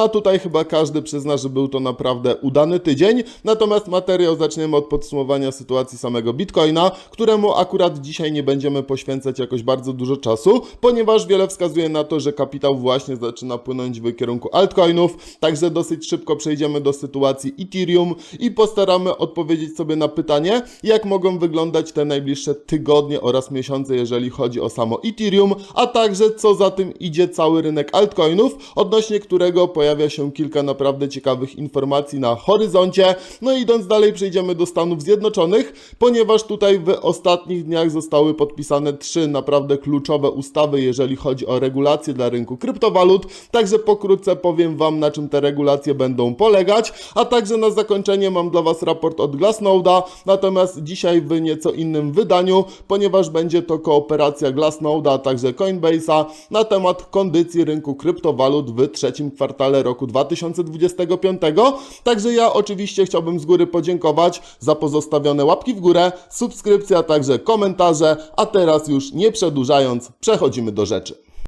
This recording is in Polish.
a tutaj chyba każdy przyzna, że był to naprawdę udany tydzień. Natomiast materiał zaczniemy od podsumowania sytuacji samego Bitcoina, któremu akurat dzisiaj nie będziemy poświęcać jakoś bardzo dużo czasu, ponieważ wiele wskazuje na to, że kapitał właśnie zaczyna płynąć w kierunku altcoinów, także dosyć szybko przejdziemy do sytuacji Ethereum i postaramy odpowiedzieć sobie na pytanie, jak mogą wyglądać te najbliższe tygodnie oraz miesiące, jeżeli chodzi o samo Ethereum, a także co za tym idzie cały rynek altcoinów, odnośnie którego pojawia się kilka naprawdę ciekawych informacji na horyzoncie. No i idąc dalej przejdziemy do Stanów Zjednoczonych, ponieważ tutaj w ostatnich dniach zostały podpisane trzy naprawdę kluczowe ustawy, jeżeli chodzi o regulacje dla rynku kryptowalut, także pokrótce powiem Wam, na czym te regulacje będą polegać, a także na zakończenie mam dla Was raport od Glassnode'a, natomiast dzisiaj w nieco innym wydaniu, ponieważ będzie to kooperacja Glassnode'a, a także Coinbase'a na temat kondycji rynku kryptowalut w trzecim kwartale roku 2025. Także ja oczywiście chciałbym z góry podziękować za pozostawione łapki w górę, subskrypcje, a także komentarze, a teraz już nie przedłużając, przechodzimy do rzeczy.